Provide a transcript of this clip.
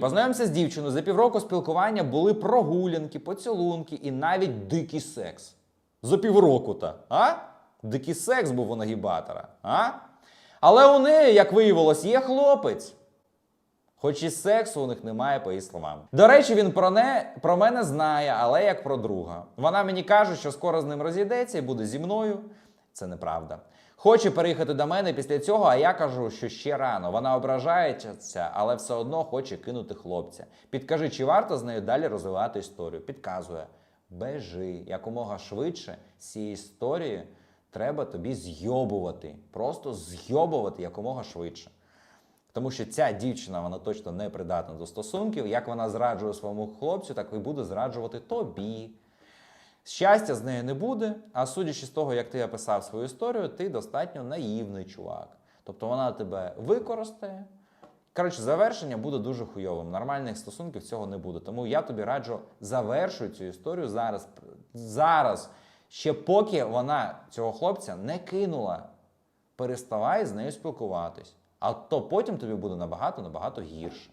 Познайомся з дівчиною. За півроку спілкування були прогулянки, поцілунки і навіть дикий секс. За півроку та а? Дикий секс був у нагібатора, а? Але у неї, як виявилось, є хлопець. Хоч і сексу у них немає, по її словам. До речі, він про, не, про мене знає, але як про друга. Вона мені каже, що скоро з ним розійдеться і буде зі мною. Це неправда. Хоче переїхати до мене після цього, а я кажу, що ще рано. Вона ображається, але все одно хоче кинути хлопця. Підкажи, чи варто з нею далі розвивати історію? Підказує: бежи якомога швидше з цієї історії треба тобі зйобувати. Просто зйобувати якомога швидше. Тому що ця дівчина вона точно не придатна до стосунків. Як вона зраджує своєму хлопцю, так і буде зраджувати тобі. Щастя з нею не буде, а судячи з того, як ти описав свою історію, ти достатньо наївний чувак. Тобто вона тебе використає. Коротше, завершення буде дуже хуйовим. Нормальних стосунків цього не буде. Тому я тобі раджу завершуй цю історію зараз. Зараз, ще поки вона цього хлопця не кинула. Переставай з нею спілкуватись. А то потім тобі буде набагато набагато гірше.